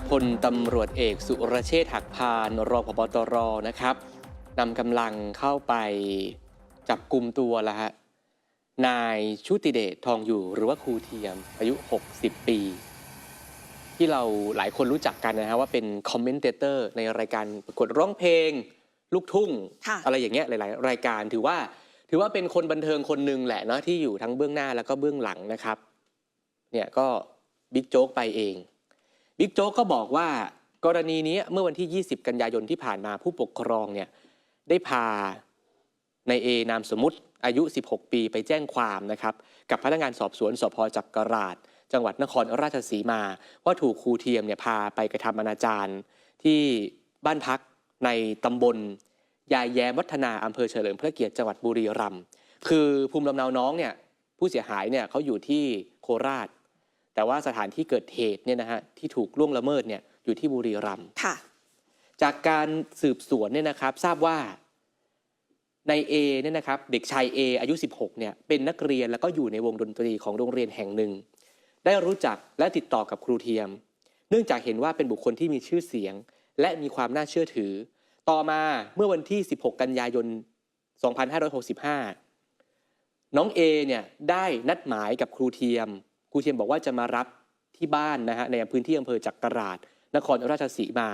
ครับพลตำรวจเอกสุรเชษฐ์หักพานรองพบตรนะครับนำกำลังเข้าไปจับกลุ่มตัวแล้วฮะนายชุติเดชทองอยู่หรือว่าครูเทียมอายุ 60 ปี ที่เราหลายคนรู้จักกันนะฮะว่าเป็นคอมเมนเตเตอร์ในรายการประกวดร้องเพลง ลูกทุ่งค่ะอะไรอย่างเงี้ยหลาย ๆ รายการถือว่า ถือว่าเป็นคนบันเทิงคนหนึ่งแหละเนาะที่อยู่ทั้งเบื้องหน้าแล้วก็เบื้องหลังนะครับ เนี่ยก็บิ๊กโจ๊กไปเอง บิ๊กโจ๊กก็บอกว่ากรณีนี้เมื่อวันที่ 20 กันยายนที่ผ่านมาผู้ปกครองเนี่ยได้พาในเอนามสมมติอายุ 16 ปีไปแจ้งความนะครับ กับพนักงานสอบสวนสพจักราช จังหวัดนครราชสีมา ว่าถูกครูเทียมเนี่ยพาไปกระทำอนาจารที่บ้านพักในตำบล ยายแย้มวัฒนาอำเภอเฉลิมพระเกียรติจังหวัดบุรีรัมย์คือภูมิลำเนาน้องเนี่ยผู้เสียหายเนี่ยเขาอยู่ที่โคราช แต่ว่าสถานที่เกิดเหตุเนี่ยนะฮะที่ถูกล่วงละเมิดเนี่ยอยู่ที่บุรีรัมย์ค่ะ จากการสืบสวนเนี่ยนะครับทราบว่าในเอเนี่ยนะครับเด็กชายเออายุ 16เนี่ยเป็นนักเรียนแล้วก็อยู่ในวงดนตรีของโรงเรียนแห่งหนึ่ง ได้รู้จักและติดต่อกับครูเทียม เนื่องจากเห็นว่าเป็นบุคคลที่มีชื่อเสียง และมีความน่าเชื่อถือ ต่อมาเมื่อวันที่ 16 กันยายน 2565 น้องเอเนี่ยได้นัดหมายกับครูเทียม ครูเทียมบอกว่าจะมารับที่บ้านนะฮะในพื้นที่อำเภอจักราช นครราชสีมา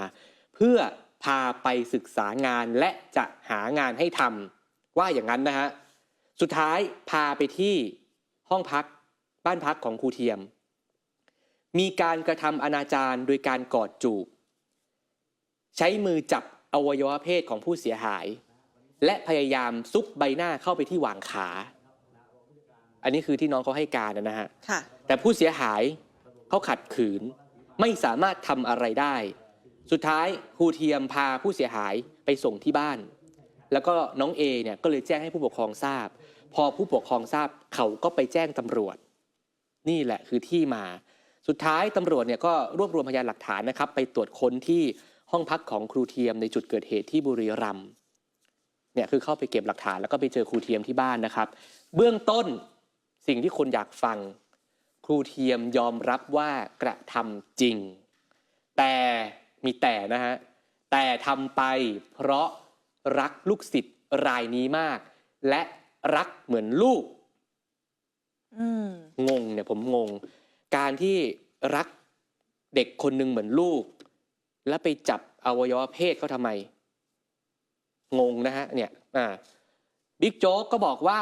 เพื่อพาไปศึกษางานและจะหางานให้ทำว่าอย่างนั้นนะฮะสุดท้ายพาไปที่ห้องพักบ้านพักของครูเทียม มีการกระทำอนาจารโดยการกอดจูบ ใช้มือจับอวัยวะเพศของผู้เสียหาย และพยายามซุกใบหน้าเข้าไปที่หว่างขา อันนี้คือที่น้องเขาให้การนะฮะค่ะ แต่ผู้เสียหายเขาขัดขืน ไม่สามารถทำอะไรได้ สุดท้ายครูเทียมพาผู้เสียหายไปส่งที่บ้าน แล้วก็น้องเอเนี่ยก็เลยแจ้งให้ผู้ปกครองทราบ พอผู้ปกครองทราบเขาก็ไปแจ้งตำรวจ นี่แหละคือที่มา สุดท้ายตำรวจเนี่ยก็รวบรวมพยานหลักฐานนะครับ ไปตรวจค้นที่ห้องพักของครูเทียมในจุดเกิดเหตุที่บุรีรัมย์เนี่ยคือเข้าไปเก็บหลักฐานแล้วก็ไปเจอครูเทียมที่บ้านนะครับ เบื้องต้น สิ่งที่คนอยากฟัง ครูเทียมยอมรับว่ากระทำจริง แต่มีแต่นะฮะแต่ทำไปเพราะรักลูกศิษย์รายนี้มาก และรักเหมือนลูกอืมงงเนี่ยผมงง การที่รักเด็กคนหนึ่งเหมือนลูก แล้วไปจับอวัยวะเพศเขาทำไม งงนะฮะ เนี่ย อ่าบิ๊กโจ๊กก็บอกว่า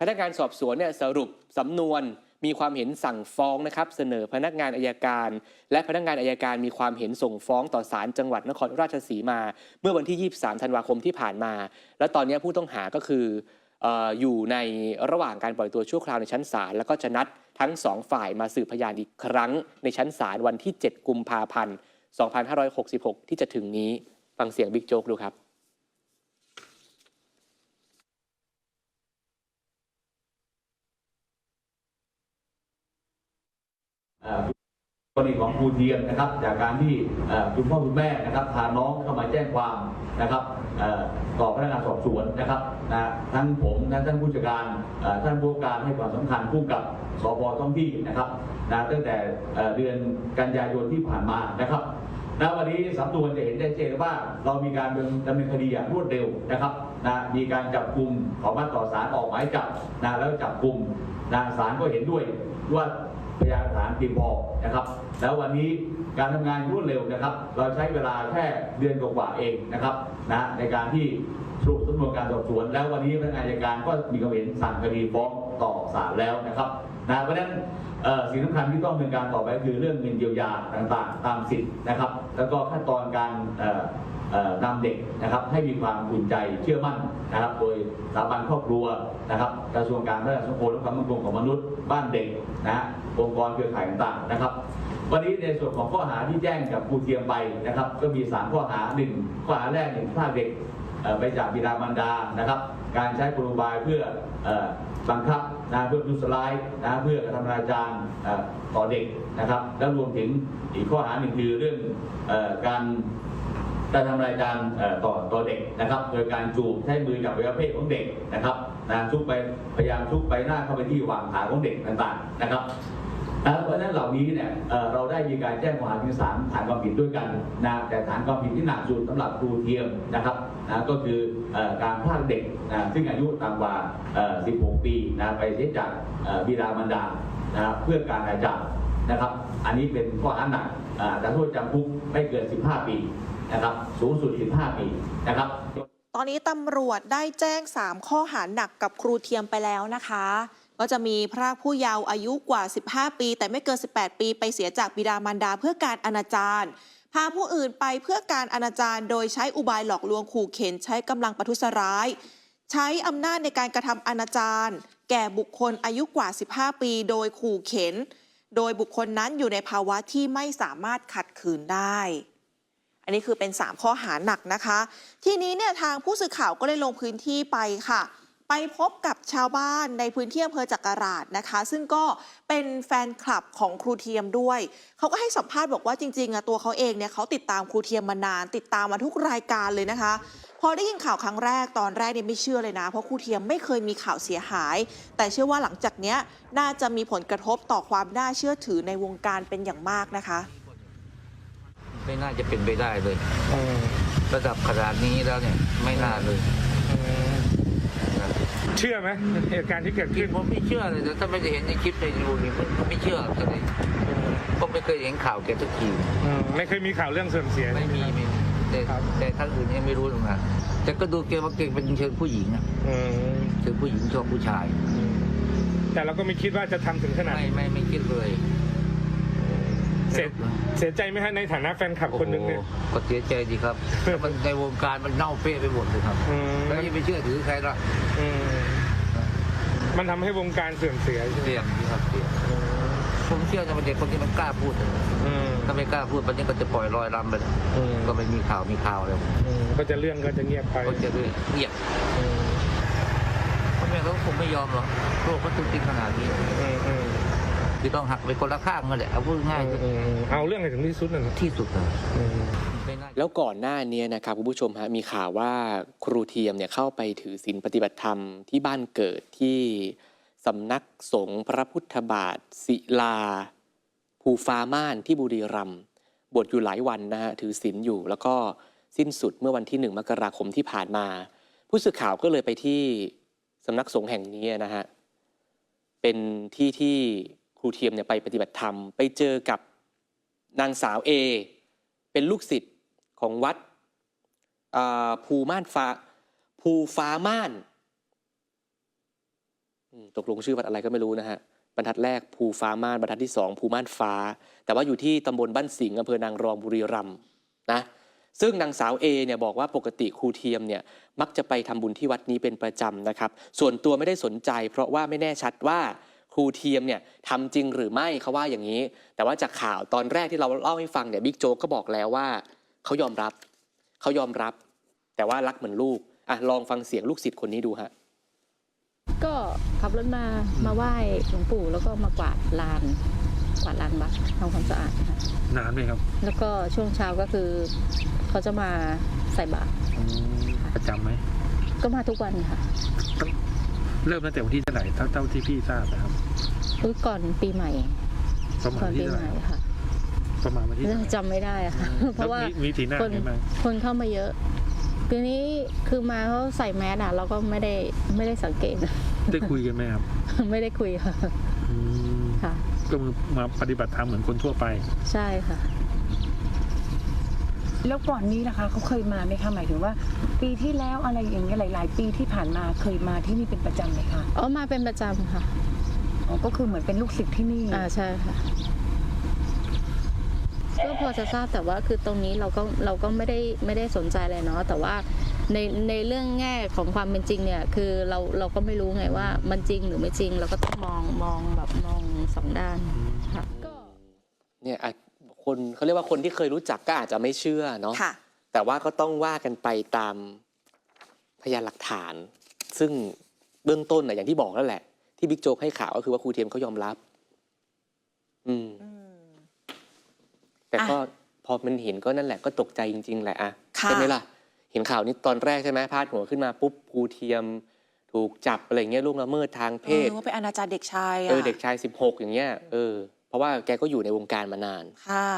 พนักงานสอบสวนเนี่ยสรุปสำนวนมีความเห็นสั่งฟ้องนะครับ เสนอพนักงานอายการ และพนักงานอายการมีความเห็นส่งฟ้องต่อศาลจังหวัดนครราชสีมา เมื่อวันที่ 23 ธันวาคมที่ผ่านมา และตอนนี้ผู้ต้องหาก็คืออออยู่ในระหว่างการปล่อยตัวชั่วคราวในชั้นศาลแล้วก็จะนัดทั้งสองฝ่ายมาสืบพยานอีกครั้ง ในชั้นศาลวันที่ 7 กุมภาพันธ์ 2566 ที่จะถึงนี้ฟังเสียงบิ๊กโจ๊กดูครับ เอ่อ กรณีของครูเทียมนะครับ จากการที่คุณพ่อคุณแม่นะครับพาน้องเข้ามาแจ้งความนะครับต่อพนักงานสอบสวนนะครับนะทั้งผมและท่านผู้จัดการท่านผู้การให้ความสำคัญผู้กับสพท้องที่นะครับนะตั้งแต่เดือนกันยายนที่ผ่านมานะครับณวันนี้สำนวนจะเห็นได้เจนว่าเรามีการดำเนินคดีอย่างรวดเร็วนะครับนะมีการจับกลุ่มขอมาต่อสารออกหมายจับนะแล้วจับกลุ่มนะศาลก็เห็นด้วยว่า พยานฐานเพียงพอนะครับ แล้ววันนี้การทำงานรวดเร็วนะครับ เราใช้เวลาแค่เดือนกว่าเองนะครับนะในการที่สรุปสำนวนการสอบสวน แล้ววันนี้พนักงานอัยการก็มีความเห็นสั่งคดีฟ้องต่อศาลแล้วนะครับนะเพราะฉะนั้นสิ่งสำคัญที่ต้องดำเนินการต่อไปคือเรื่องเงินเยียวยาต่างๆ ตามสิทธิ์นะครับ แล้วก็ขั้นตอนการ นำเด็กนะครับให้มีความอุ่นใจเชื่อมั่นนะครับ โดยสถาบันครอบครัวนะครับกระทรวงการพัฒนาสังคมและความมั่นคงของมนุษย์บ้านเด็กนะฮะองค์กรเครือข่ายต่างๆนะครับ วันนี้ในส่วนของข้อหาที่แจ้งกับครูเทียมไปนะครับ ก็มีสามข้อหาหนึ่งข้อหาแรกหนึ่งพาเด็กไปจากบิดามารดานะครับ การใช้กลุบายเพื่อบังคับนะเพื่อทุสลายนะเพื่อกระทำอนาจารเอ่อต่อเด็กนะครับ แล้วรวมถึงอีกข้อหาหนึ่งคือเรื่องการ การทำรายการต่อต่อเด็กนะครับ โดยการจูบใช้มือจับอวัยวะเพศของเด็กนะครับนะชุบไปพยายามชุบไปหน้าเข้าไปที่หว่างขาของเด็กต่างๆนะครับเพราะฉะนั้นเหล่านี้เนี่ยเราได้มีการแจ้งข้อหาถึงสามฐานความผิดด้วยกันนะแต่ฐานความผิดที่หนักสุดสำหรับครูเทียมนะครับนะก็คือการพรากเด็กนะซึ่งอายุต่ำกว่า 16 ปีนะไปเสียจากบิดามารดานะเพื่อการอาจารย์นะครับ อันนี้เป็นข้อหาหนักอาแต่โทษจำคุกไม่เกิน 15 ปี นะครับสูงสุด 15 ปีนะครับ ตอนนี้ตำรวจได้แจ้ง 3 ข้อหาหนักกับครูเทียมไปแล้วนะคะ ก็จะมีพรากผู้เยาว์อายุกว่า 15 ปี แต่ไม่เกิน 18 ปีไปเสียจากบิดามารดาเพื่อการอนาจารพาผู้อื่นไปเพื่อการอนาจารโดยใช้อุบายหลอกลวงขู่เข็นใช้กำลังประทุษร้าย ใช้อำนาจในการกระทำอนาจารแก่บุคคลอายุกว่า 15 ปี โดยขู่เข็น โดยบุคคลนั้นอยู่ในภาวะที่ไม่สามารถขัดขืนได้ อันนี้คือเป็น 3 ข้อหาหนักนะคะ ทีนี้เนี่ยทางผู้สื่อข่าวก็เลยลงพื้นที่ไปค่ะ ไปพบกับชาวบ้านในพื้นที่อำเภอจักราชนะคะ ซึ่งก็เป็นแฟนคลับของครูเทียมด้วย เขาก็ให้สัมภาษณ์บอกว่าจริงๆอะตัวเขาเองเนี่ยเขาติดตามครูเทียมมานาน ติดตามมาทุกรายการเลยนะคะพอได้ยินข่าวครั้งแรกตอนแรกเนี่ยไม่เชื่อเลยนะ เพราะครูเทียมไม่เคยมีข่าวเสียหาย แต่เชื่อว่าหลังจากเนี้ยน่าจะมีผลกระทบต่อความน่าเชื่อถือในวงการเป็นอย่างมากนะคะ ไม่น่าจะเป็นไปได้เลยระดับขนาดนี้แล้วเนี่ยไม่น่าเลยนะเชื่อไหมเหตุการณ์ที่เกิดจริขึ้งนผมไม่เชื่อเลยแต่ถ้าไม่ได้เห็นในคลิปในดูนี่ผมไม่เชื่อเลยก็ไม่เคยเห็นข่าวแกสักทีอืมไม่เคยมีข่าวเรื่องเสื่อมเสีย ไม่มีไม่มีแต่ครับ แต่ท่านอื่นยังไม่รู้หรอกนะแต่ก็ดูแกว่าแกเป็นเชิงผู้หญิงอะอืมเชิงผู้หญิงชอบผู้ชาย แต่เราก็ไม่คิดว่าจะทำถึงขนาดไม่นี้ไม่ไม่คิดเลย เสียเสียใจไหมฮะในฐานะแฟนคลับคนหนึ่งเนี่ย โอ้โหก็เสียใจดีครับมันในวงการมันเน่าเฟะไปหมดเลยครับอืม แล้วยังไม่เชื่อถือใครละอืมมันทำให้วงการเสื่อมเสียใช่ไหมเสี่ยงดีครับเสี่ยงผมเชื่อในเด็กคนที่มันกล้าพูดอืมถ้าไม่กล้าพูดมันนี้ก็จะปล่อยลอยลำไปเลยอืมก็ไม่มีข่าวมีข่าวเลยอืมก็จะเรื่องก็จะเงียบไปก็จะเรื่อยเงียบอืมพ่อแม่เขาคงไม่ยอมหรอกโลกเขาตึงติงขนาดนี้ อืมอืม คือต้องหักไปคนละข้างกันแหละเอาพูดง่ายอืมอืมเอาเรื่องให้ถึงที่สุดนะที่สุดเลยอืมไม่น่า แล้วก่อนหน้านี้นะครับคุณผู้ชมฮะมีข่าวว่าครูเทียมเนี่ยเข้าไปถือศีลปฏิบัติธรรมที่บ้านเกิดที่สำนักสงฆ์พระพุทธบาท ศิลา ภูฟ้าม่านที่บุรีรัมย์บวชอยู่หลายวันนะฮะถือศีลอยู่ แล้วก็สิ้นสุดเมื่อวันที่หนึ่งมกราคมที่ผ่านมา ผู้สื่อข่าวก็เลยไปที่สำนักสงฆ์แห่งนี้นะฮะเป็นที่ที่ค รูเทียมเนี่ยไปปฏิบัติธรรม ไปเจอกับนางสาวเอเป็นลูกศิษย์ของวัดภูม่านฟ้าภูฟ้าม่านตกลงชื่อวัดอะไรก็ไม่รู้นะฮะบรรทัดแรกภูฟ้าม่านบรรทัดที่สองภูม่านฟ้า แต่ว่าอยู่ที่ตำบลบ้านสิงห์อำเภอนางรองบุรีรัมย์นะซึ่งนางสาวเอเนี่ยบอกว่าปกติครูเทียมเนี่ยมักจะไปทำบุญที่วัดนี้เป็นประจำนะครับ ส่วนตัวไม่ได้สนใจ เพราะว่าไม่แน่ชัดว่า ครูเทียมเนี่ยทำจริงหรือไม่เขาว่าอย่างนี้ แต่ว่าจากข่าวตอนแรกที่เราเล่าให้ฟังเนี่ยบิ๊กโจ๊กก็บอกแล้วว่าเขายอมรับเขายอมรับ แต่ว่ารักเหมือนลูกอะลองฟังเสียงลูกศิษย์คนนี้ดูฮะก็ขับรถมามาไหว้หลวงปู่แล้วก็มากวาดลานกวาดลานวัดทำความสะอาดนะคะนานไหมครับแล้วก็ช่วงเช้าก็คือเขาจะมาใส่บาตรประจำไหมก็มาทุกวันค่ะเริ่มตั้งแต่วันที่เท่าไหร่เท่าเท่าที่พี่ทราบนะครับ คือก่อนปีใหม่ประมาก่ณอนวันปีที่เท่าใหไหร่ม่ค่ะประมาณวันที่เท่าไหร่ จำไม่ได้อะค่ะเพราะว่าแล้วมีมีทีหน้าคนใช่ไหมคนเข้ามาเยอะทีนี้คือมาเขาใส่แมสอะ เราก็ไม่ได้ไม่ได้สังเกต ได้คุยกันไหมครับไม่ได้คุยค่ะอืมค่ะ ก็มาปฏิบัติธรรมเหมือนคนทั่วไป ใช่ค่ะ แล้วก่อนนี้นะคะเขาเคยมาไหมคะหมายถึงว่า ปีที่แล้วอะไรอย่างเงี้ยหลาย ๆ ปีที่ผ่านมาเคยมาที่นี่เป็นประจำไหมคะ อ๋อมาเป็นประจำค่ะ อ๋อก็คือเหมือนเป็นลูกศิษย์ที่นี่ อ่าใช่ค่ะก็พอจะทราบแต่ว่าคือตรงนี้เราก็เราก็ไม่ได้ไม่ได้สนใจอะไรเนาะแต่ว่าในในเรื่องแง่ของความเป็นจริงเนี่ย คือเราเราก็ไม่รู้ไงว่ามันจริงหรือไม่จริง เราก็ต้องมองมองแบบมองสองด้านค่ะก็เนี่ยอะคนเขาเรียกว่าคนที่เคยรู้จักก็อาจจะไม่เชื่อเนาะค่ะ แต่ว่าก็ต้องว่ากันไปตามพยานหลักฐาน ซึ่งเบื้องต้นน่ะอย่างที่บอกแล้วแหละ ที่บิ๊กโจ๊กให้ข่าวก็คือว่าครูเทียมเขายอมรับ อืมอืมแต่ก็อะพอมันเห็นก็นั่นแหละก็ตกใจจริง ๆ แหละอะค่ะใช่ไหมล่ะ เห็นข่าวนี้ตอนแรกใช่ไหมพาดหัวขึ้นมาปุ๊บครูเทียม ถูกจับอะไรเงี้ยล่วงละเมิดทางเพเออศว่าไปอนาจารเด็กชายอะเออเด็กชายสิบหกอย่างเงี้ยเออเพราะว่าแกก็อยู่ในวงการมานานค่ะ